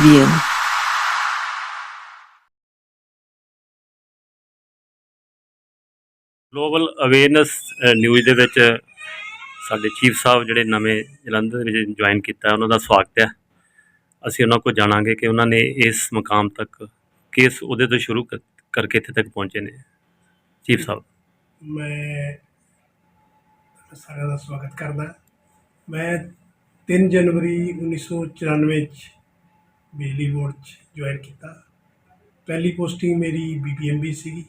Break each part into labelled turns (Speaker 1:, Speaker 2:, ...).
Speaker 1: Ливии. Global awareness news ਦੇ ਵਿੱਚ ਸਾਡੇ ਚੀਫ ਸਾਹਿਬ ਜਿਹੜੇ ਨਵੇਂ ਜਲੰਧਰ ਦੇ ਵਿੱਚ ਜੁਆਇਨ ਕੀਤਾ ਉਹਨਾਂ ਦਾ ਸਵਾਗਤ ਹੈ। ਅਸੀਂ ਉਹਨਾਂ ਕੋਲ ਜਾਣਾਂਗੇ ਕਿ ਉਹਨਾਂ ਨੇ ਇਸ ਮਕਾਮ ਤੱਕ ਕਿਸ ਉਹਦੇ ਤੋਂ ਸ਼ੁਰੂ ਕਰਕੇ ਇੱਥੇ ਤੱਕ ਪਹੁੰਚੇ ਨੇ। ਚੀਫ ਸਾਹਿਬ।
Speaker 2: ਮੈਂ ਸਾਰਿਆਂ ਦਾ ਸਵਾਗਤ ਕਰਦਾ। ਮੈਂ 3 ਜਨਵਰੀ 1994 ਵਿੱਚ ਬਿਜਲੀ ਬੋਰਡ ਚ ਜੁਆਇਨ ਕੀਤਾ। ਪਹਿਲੀ ਪੋਸਟਿੰਗ ਮੇਰੀ ਬੀਬੀਐਮਬੀ ਸੀਗੀ।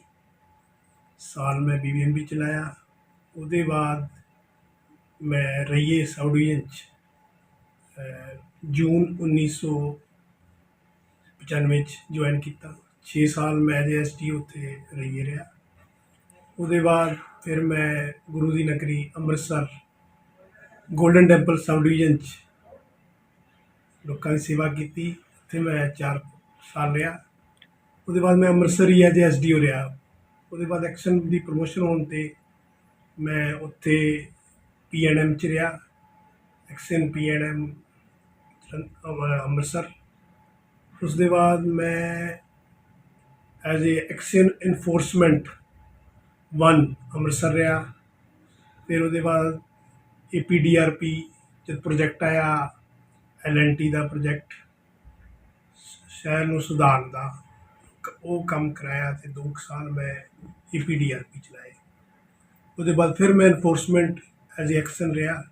Speaker 2: ਸਾਲ ਮੈਂ ਬੀਬੀਐਮਬੀ ਚਲਾਇਆ। ਉਹਦੇ ਬਾਅਦ ਮੈਂ ਰਈਏ ਸਾਊਥ ਡਿਵੀਜ਼ਨ ਚ ਅਹ, ਜੂਨ 1995 ਚ ਜੁਆਇਨ ਕੀਤਾ। 6 ਸਾਲ ਮੈਂ ਐਜ ਐਸਟੀ ਉੱਥੇ ਰਹੀਏ ਰਿਹਾ। ਉਹਦੇ ਬਾਅਦ ਫਿਰ ਮੈਂ ਗੁਰੂ ਦੀ ਨਗਰੀ Amritsar golden temple sub division ਚ ਲੋਕਾਂ ਦੀ ਸੇਵਾ ਕੀਤੀ। ਉੱਥੇ ਮੈਂ 4 ਸਾਲ ਰਿਹਾ। ਉਹਦੇ ਬਾਅਦ ਮੈਂ ਅੰਮ੍ਰਿਤਸਰ ਹੀ ਐਜ ਐਸਡੀਓ ਰਿਹਾ। ਉਹਦੇ ਬਾਅਦ ਐਕਸ਼ਨ ਦੀ ਪ੍ਰਮੋਸ਼ਨ ਹੋਣ ਤੇ ਮੈਂ ਉੱਥੇ ਪੀਐਨਐਮ ਚ ਰਿਹਾ। XEN PNM Amritsar. ਉਸ ਦੇ ਬਾਅਦ ਮੈਂ as a XEN enforcement one Amritsar ਰਿਹਾ। ਫਿਰ ਉਹਦੇ ਬਾਅਦ ਏਪੀਡੀਆਰਪੀ ਜਦ ਪ੍ਰੋਜੈਕਟ ਆਇਆ। ਐਲਐਨਟੀ ਦਾ ਪ੍ਰੋਜੈਕਟ ਸ਼ਹਿਰ ਨੂੰ ਸੁਧਾਰਨ ਦਾ ਉਹ ਕੰਮ ਕਰਾਇਆ ਤੇ 2 ਸਾਲ ਮੈਂ ਏਪੀਡੀਆਰਪੀ ਚਲਾਏ ਉਹਦੇ ਬਾਅਦ ਫਿਰ ਮੈਂ ਇਨਫੋਰਸਮੈਂਟ ਐਜ਼ ਐਕਸ਼ਨ ਰਿਹਾ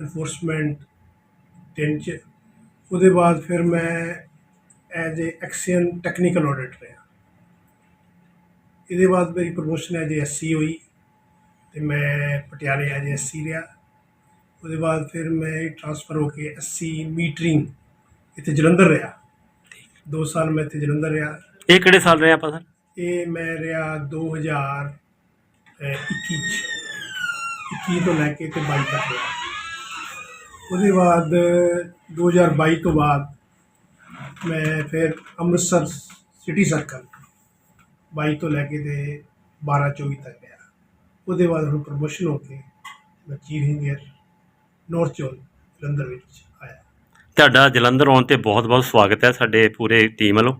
Speaker 2: ਇਨਫੋਰਸਮੈਂਟ 10 ਚ। ਉਹਦੇ ਬਾਅਦ ਫਿਰ ਮੈਂ as a XEN technical audit ਰਿਹਾ। ਇਹਦੇ ਬਾਅਦ ਮੇਰੀ ਪ੍ਰਮੋਸ਼ਨ ਐਜ ਐਸਸੀ ਹੋਈ ਤੇ ਮੈਂ ਪਟਿਆਲੇ ਐਜ ਐਸਸੀ ਰਿਹਾ। ਉਹਦੇ ਬਾਅਦ ਫਿਰ ਮੈਂ ਟ੍ਰਾਂਸਫਰ ਹੋ ਕੇ ਐਸਸੀ ਮੀਟਰਿੰਗ ਇੱਥੇ ਜਲੰਧਰ ਰਿਹਾ। 2 ਸਾਲ ਮੈਂ ਇੱਥੇ ਜਲੰਧਰ ਰਿਹਾ।
Speaker 1: ਇਹ ਕਿਹੜੇ ਸਾਲ ਰਹੇ ਆਪਾਂ ਸਰ?
Speaker 2: ਇਹ ਮੈਂ ਰਿਹਾ 2021 ਚ। 21 ਤੋਂ ਲੈ ਕੇ ਤੇ 22 ਤੱਕ ਰਿਹਾ। ਉਹਦੇ ਬਾਅਦ 2022 ਤੋਂ ਬਾਅਦ ਮੈਂ ਫਿਰ ਅੰਮ੍ਰਿਤਸਰ ਸਿਟੀ ਸਰਕਲ 22 ਤੋਂ ਲੈ ਕੇ ਤੇ 12 24 ਤੱਕ ਰਿਹਾ। ਉਹਦੇ ਬਾਅਦ ਹੁਣ ਪ੍ਰਮੋਸ਼ਨ ਹੋ ਕੇ ਮੈਂ chief engineer north zone Jalandhar ਵਿੱਚ ਆਇਆ।
Speaker 1: ਤੁਹਾਡਾ ਜਲੰਧਰ ਆਉਣ ਤੇ ਬਹੁਤ-ਬਹੁਤ ਸਵਾਗਤ ਹੈ ਸਾਡੇ ਪੂਰੇ ਟੀਮ ਵੱਲੋਂ।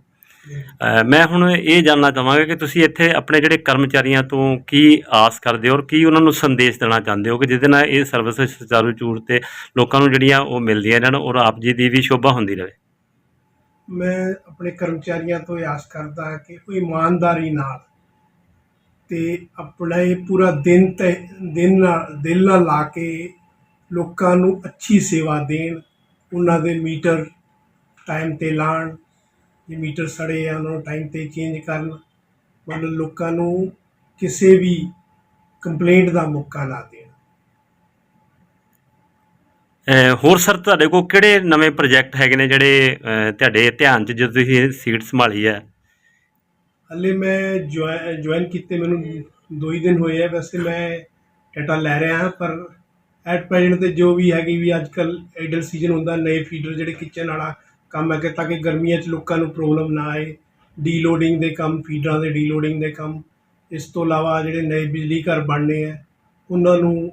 Speaker 1: ਮੈਂ ਹੁਣ ਇਹ ਜਾਣਨਾ ਚਾਹਾਂਗਾ ਕਿ ਤੁਸੀਂ ਇੱਥੇ ਆਪਣੇ ਜਿਹੜੇ ਕਰਮਚਾਰੀਆਂ ਤੋਂ ਕੀ ਆਸ ਕਰਦੇ ਹੋ ਔਰ ਕੀ ਉਹਨਾਂ ਨੂੰ ਸੰਦੇਸ਼ ਦੇਣਾ ਚਾਹੁੰਦੇ ਹੋ ਕਿ ਜਿਹਦੇ ਨਾਲ ਇਹ ਸਰਵਿਸ ਸੁਚਾਰੂ ਚੂਰ ਤੇ ਲੋਕਾਂ ਨੂੰ ਜਿਹੜੀਆਂ ਉਹ ਮਿਲਦੀਆਂ ਰਹਿਣ ਔਰ ਆਪ ਜੀ ਦੀ ਵੀ ਸ਼ੋਭਾ ਹੁੰਦੀ ਰਹੇ।
Speaker 2: ਮੈਂ ਆਪਣੇ ਕਰਮਚਾਰੀਆਂ ਤੋਂ ਇਹ ਆਸ ਕਰਦਾ ਹਾਂ ਕਿ ਉਹ ਇਮਾਨਦਾਰੀ ਨਾਲ ਤੇ ਆਪਣਾ ਇਹ ਪੂਰਾ ਦਿਨ ਤੇ, ਦਿਨ ਨਾਲ, ਦਿਲ ਨਾਲ ਲਾ ਕੇ ਲੋਕਾਂ ਨੂੰ ਅੱਛੀ ਸੇਵਾ ਦੇਣ ਉਹਨਾਂ ਦੇ ਮੀਟਰ ਟਾਈਮ ਤੇ ਲਾਣ ਜੇ ਮੀਟਰ ਸੜੇ ਆ ਉਹਨਾਂ ਨੂੰ ਟਾਈਮ ਤੇ ਚੇਂਜ ਕਰਨ ਮਤਲਬ ਲੋਕਾਂ ਨੂੰ ਕਿਸੇ ਵੀ ਕੰਪਲੇਂਟ ਦਾ ਮੌਕਾ ਨਾ ਦੇਣ।
Speaker 1: ਹੋਰ ਸਰ ਤੁਹਾਡੇ ਕੋਲ ਕਿਹੜੇ ਨਵੇਂ ਪ੍ਰੋਜੈਕਟ ਹੈਗੇ ਨੇ ਜਿਹੜੇ ਤੁਹਾਡੇ ਧਿਆਨ 'ਚ ਜਦੋਂ ਤੁਸੀਂ ਸੀਟ ਸੰਭਾਲੀ ਹੈ?
Speaker 2: ਹਲੇ ਮੈਂ ਜੁਆਇਨ ਕੀਤੇ ਮੈਨੂੰ ਦੋ ਹੀ ਦਿਨ ਹੋਏ ਆ। ਵੈਸੇ ਮੈਂ ਡਾਟਾ ਲੈ ਰਿਹਾ ਹਾਂ ਪਰ ਐਟ ਪ੍ਰੈਜ਼ੈਂਟ ਤੇ ਜੋ ਵੀ ਹੈਗੀ ਵੀ ਅੱਜ ਕੱਲ ਆਈਡਲ ਸੀਜ਼ਨ ਹੁੰਦਾ ਨਵੇਂ ਫੀਡਰ ਜਿਹੜੇ ਕਿਚਨ ਵਾਲਾ ਕੰਮ ਹੈ ਕਿ ਤਾਂ ਕਿ ਗਰਮੀਆਂ 'ਚ ਲੋਕਾਂ ਨੂੰ ਪ੍ਰੋਬਲਮ ਨਾ ਆਏ ਡੀਲੋਡਿੰਗ ਦੇ ਕੰਮ ਫੀਡਰਾਂ ਦੇ ਡੀਲੋਡਿੰਗ ਦੇ ਕੰਮ ਇਸ ਤੋਂ ਇਲਾਵਾ ਜਿਹੜੇ ਨਵੇਂ ਬਿਜਲੀ ਘਰ ਬਣਨੇ ਆ ਉਹਨਾਂ ਨੂੰ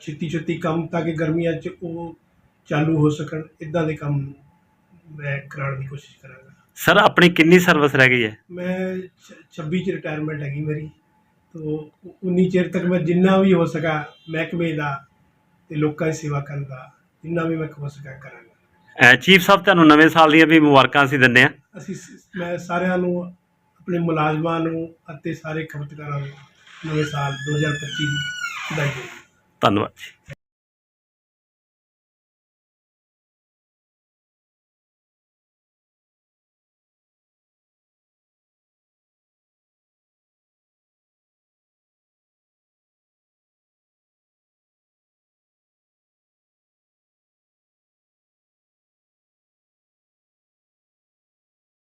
Speaker 2: ਛੇਤੀ ਛੇਤੀ ਕੰਮ ਤਾਂ ਕਿ ਗਰਮੀਆਂ 'ਚ ਉਹ ਚਾਲੂ ਹੋ ਸਕਣ ਇਦਾਂ ਦੇ ਕੰਮ ਮੈਂ ਕਰਾਉਣ ਦੀ ਕੋਸ਼ਿਸ਼ ਕਰਾਂਗਾ।
Speaker 1: ਸਰ ਆਪਣੀ ਕਿੰਨੀ ਸਰਵਿਸ ਰਹਿ ਗਈ ਹੈ?
Speaker 2: ਮੈਂ ਛ- 26 ਚ ਰਿਟਾਇਰਮੈਂਟ ਹੈਗੀ ਮੇਰੀ। ਤੋ 19 ਚਿਰ ਤੱਕ ਮੈਂ ਜਿੰਨਾ ਵੀ ਹੋ ਸਕਾ ਮਹਿਕਮੇ ਦਾ ਤੇ ਲੋਕਾਂ ਦੀ ਸੇਵਾ ਕਰਨ ਦਾ ਜਿੰਨਾ ਵੀ ਮੈਂ ਹੋ ਸਕਾ ਕਰਾਂਗਾ।
Speaker 1: ਚੀਫ ਸਾਹਿਬ ਤੁਹਾਨੂੰ ਨਵੇਂ ਸਾਲ ਦੀਆਂ ਵੀ ਮੁਬਾਰਕਾਂ ਅਸੀਂ ਦਿੰਦੇ ਹਾਂ।
Speaker 2: ਅਸੀਂ ਸ- ਮੈਂ ਸਾਰਿਆਂ ਨੂੰ ਆਪਣੇ ਮੁਲਾਜ਼ਮਾਂ ਨੂੰ ਅਤੇ ਸਾਰੇ ਖਪਤਕਾਰਾਂ ਨੂੰ ਨਵੇਂ ਸਾਲ 2025 ਦੀ ਵਧਾਈ ਦਿੰਦਾ
Speaker 1: ਧੰਨਵਾਦ ਜੀ।